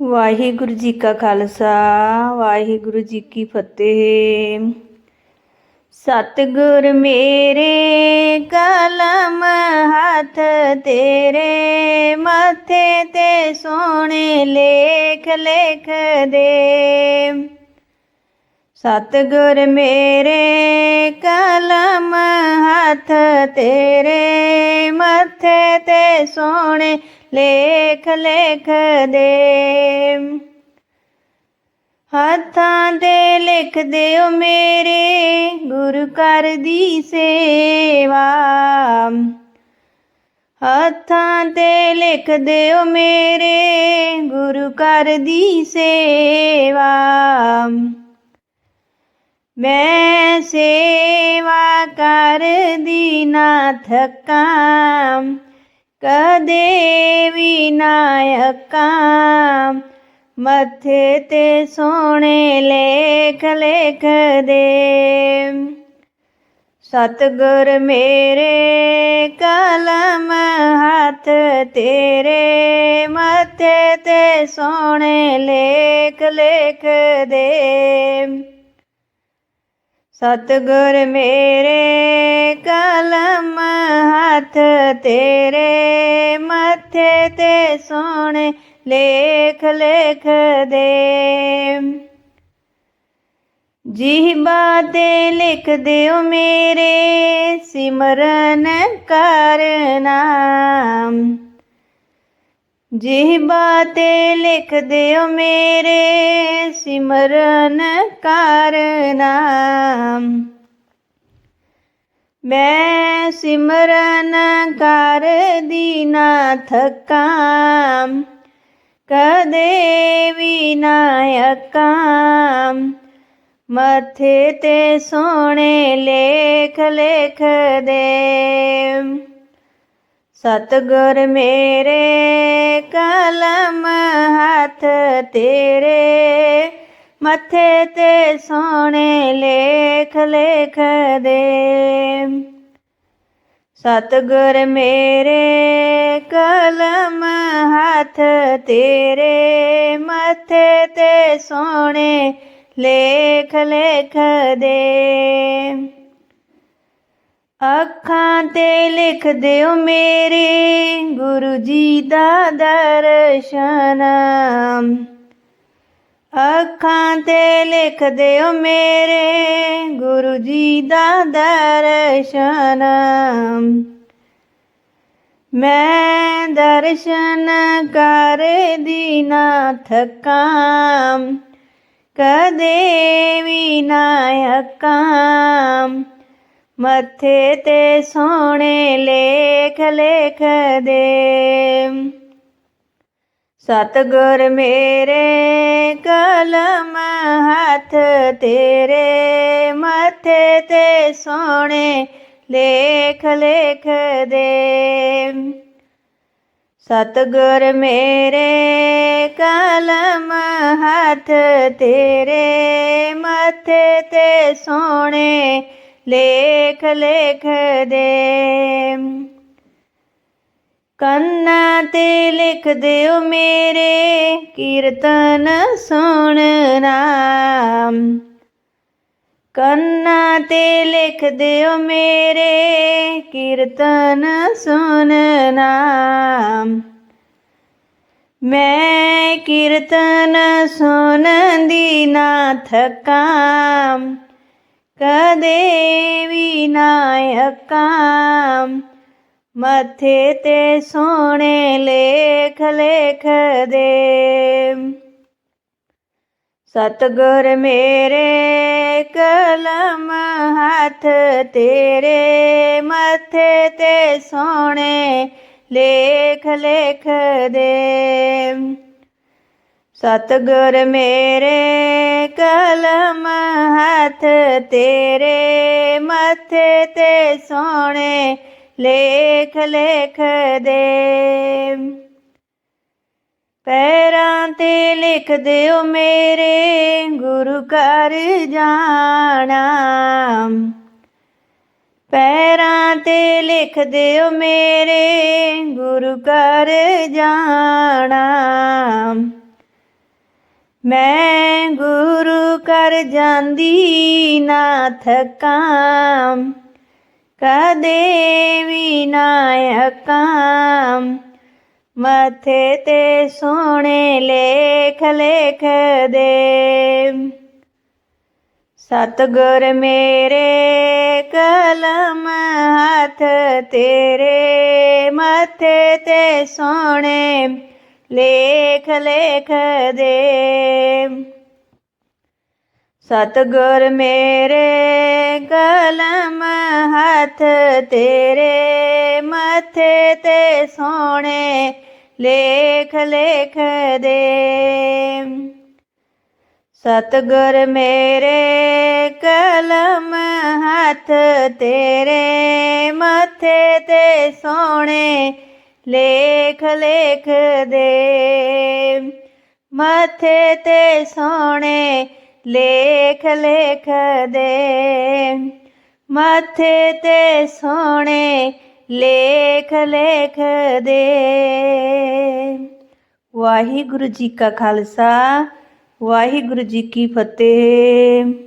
ਵਾਹਿਗੁਰੂ ਜੀ ਕਾ ਖਾਲਸਾ, ਵਾਹਿਗੁਰੂ ਜੀ ਕੀ ਫਤਿਹ। ਸਤਿਗੁਰ ਮੇਰੇ, ਕਲਮ ਹੱਥ ਤੇਰੇ, ਮੱਥੇ ਤੇ ਸੋਹਣੇ ਲੇਖ ਲੇਖ ਦੇ। ਸਤਿਗੁਰ ਮੇਰੇ ਕਲਮ ਹੱਥ ਤੇਰੇ ਮੱਥੇ ਤੇ ਸੋਹਣੇ ਲੇਖ ਲੇਖ ਦੇ। ਹੱਥਾਂ ਤੇ ਲਿਖ ਦਿਓ ਮੇਰੇ ਗੁਰੂ ਘਰ ਦੀ ਸੇਵਾ। ਹੱਥਾਂ ਤੇ ਲਿਖ ਦਿਓ ਮੇਰੇ ਗੁਰੂ ਘਰ ਦੀ ਸੇਵਾ। ਮੈਂ ਸੇਵਾ ਕਰਦੀ ਨਾ ਥਕਾਂ, ਕਦੇ ਵੀ ਨਾ ਅੱਕਾਂ। ਮੱਥੇ ਤੇ ਸੋਹਣੇ ਲੇਖ ਲੇਖ ਦੇ ਸਤਿਗੁਰ ਮੇਰੇ, ਕਲਮ ਹੱਥ ਤੇਰੇ। ਮੱਥੇ ਤੇ ਸੋਹਣੇ ਲੇਖ ਲੇਖ ਦੇ ਸਤਿਗੁਰ ਮੇਰੇ ਕਲਮ ਹੱਥ ਤੇਰੇ ਮੱਥੇ ਤੇ ਸੋਹਣੇ ਲੇਖ, ਲਿਖ ਦੇ। ਜੀਹਬਾ ਤੇ ਲਿਖ ਦਿਓ ਮੇਰੇ ਸਿਮਰਨ ਕਰਨਾ ਜੀਹਬਾ ਤੇ ਲਿਖ ਦਿਓ ਮੇਰੇ ਸਿਮਰਨ ਕਰਨਾ। ਮੈਂ ਸਿਮਰਨ ਕਰਦੀ ਨਾ ਥਕਾਂ। ਕਦੇ ਵੀ ਨਾ ਅੱਕਾਂ। ਮੱਥੇ ਤੇ ਸੋਹਣੇ ਲੇਖ ਲੇਖ ਦੇ ਸਤਿਗੁਰ ਮੇਰੇ ਕਲਮ ਹੱਥ ਤੇਰੇ, ਮੱਥੇ ਤੇ ਸੋਹਣੇ ਲੇਖ ਲਿਖ ਦੇ। ਸਤਿਗੁਰ ਮੇਰੇ, ਕਲਮ ਹੱਥ ਤੇਰੇ, ਮੱਥੇ ਤੇ ਸੋਹਣੇ ਲੇਖ ਲੇਖ ਦੇ। ਅੱਖਾਂ ਤੇ ਲਿਖ ਦਿਓ ਮੇਰੇ ਗੁਰੂ ਜੀ ਦਾ ਦਰਸ਼ਨ। ਅੱਖਾਂ ਤੇ ਲਿਖ ਦਿਓ ਮੇਰੇ ਗੁਰੂ ਜੀ ਦਾ ਦਰਸ਼ਨ। ਮੈਂ ਦਰਸ਼ਨ ਕਰਦੀ ਨਾ ਥਕਾਂ, ਕਦੇ ਵੀ ਨਾ ਅੱਕਾਂ। ਮੱਥੇ ਤੇ ਸੋਹਣੇ ਲੇਖ ਲੇਖ ਦੇ। ਸਤਿਗੁਰ ਮੇਰੇ, ਕਲਮ ਹੱਥ ਤੇਰੇ, ਮੱਥੇ ਤੇ ਸੋਹਣੇ ਲੇਖ ਲੇਖ ਦੇ। ਸਤਿਗੁਰ ਮੇਰੇ, ਕਲਮ ਹੱਥ ਤੇਰੇ, ਮੱਥੇ ਤੇ ਸੋਹਣੇ ਲੇਖ ਲੇਖ ਦੇ। ਕੰਨਾਂ ਤੇ ਲਿਖ ਦਿਓ ਮੇਰੇ ਕੀਰਤਨ ਸੁਣਨਾ ਕੰਨਾਂ ਤੇ ਲਿਖ ਦਿਓ ਮੇਰੇ ਕੀਰਤਨ ਸੁਣਨਾ ਮੈਂ ਕੀਰਤਨ ਸੁਣਦੀ ਨਾ ਥਕਾਂ। ਕਦੇ ਵੀ ਨਾ ਅੱਕਾਂ ਮੱਥੇ ਤੇ ਸੋਹਣੇ ਲੇਖ ਲਿਖ ਦੇ। ਸਤਿਗੁਰ ਮੇਰੇ, ਕਲਮ ਹੱਥ ਤੇਰੇ। ਮੱਥੇ ਤੇ ਸੋਹਣੇ ਲੇਖ ਲਿਖ ਦੇ। ਸਤਿਗੁਰ ਮੇਰੇ ਕਲਮ ਹੱਥ ਤੇਰੇ ਮੱਥੇ ਤੇ ਸੋਹਣੇ ਲੇਖ ਲੇਖ ਦੇ। ਪੈਰਾਂ ਤੇ ਲਿਖ ਦਿਓ ਮੇਰੇ ਗੁਰੂ ਘਰ ਜਾਣਾ। ਪੈਰਾਂ ਤੇ ਲਿਖ ਦਿਓ ਮੇਰੇ ਗੁਰੂ ਘਰ ਜਾਣਾ। ਮੈਂ ਗੁਰੂ ਕਰ ਜਾਂਦੀ ਨਾ ਥਕਾਂ ਕਦੇ ਵੀ ਨਾ ਅੱਕਾਂ ਮੱਥੇ ਤੇ ਸੋਹਣੇ ਲੇਖ ਲੇਖ ਦੇ ਸਤਗੁਰ ਮੇਰੇ ਕਲਮ ਹੱਥ ਤੇਰੇ, ਮਥੇ ਤੇ ਸੋਹਣੇ ਲੇਖ ਲੇਖ ਦੇ। ਸਤਗੁਰ ਮੇਰੇ ਕਲਮ ਹੱਥ ਤੇਰੇ ਮੱਥੇ ਤੇ ਸੋਹਣੇ ਲੇਖ ਲੇਖ ਦੇ। ਸਤਗੁਰ ਮੇਰੇ ਕਲਮ ਹੱਥ ਤੇਰੇ ਮੱਥੇ ਤੇ ਸੋਹਣੇ ਲੇਖ ਲੇਖ ਦੇ। ਮੱਥੇ ਤੇ ਸੋਹਣੇ ਲੇਖ ਲੇਖ ਦੇ। ਮੱਥੇ ਤੇ ਸੋਹਣੇ ਲੇਖ ਲੇਖ ਦੇ। ਵਾਹਿਗੁਰੂ ਜੀ ਕਾ ਖਾਲਸਾ, ਵਾਹਿਗੁਰੂ ਜੀ ਕੀ ਫਤਿਹ।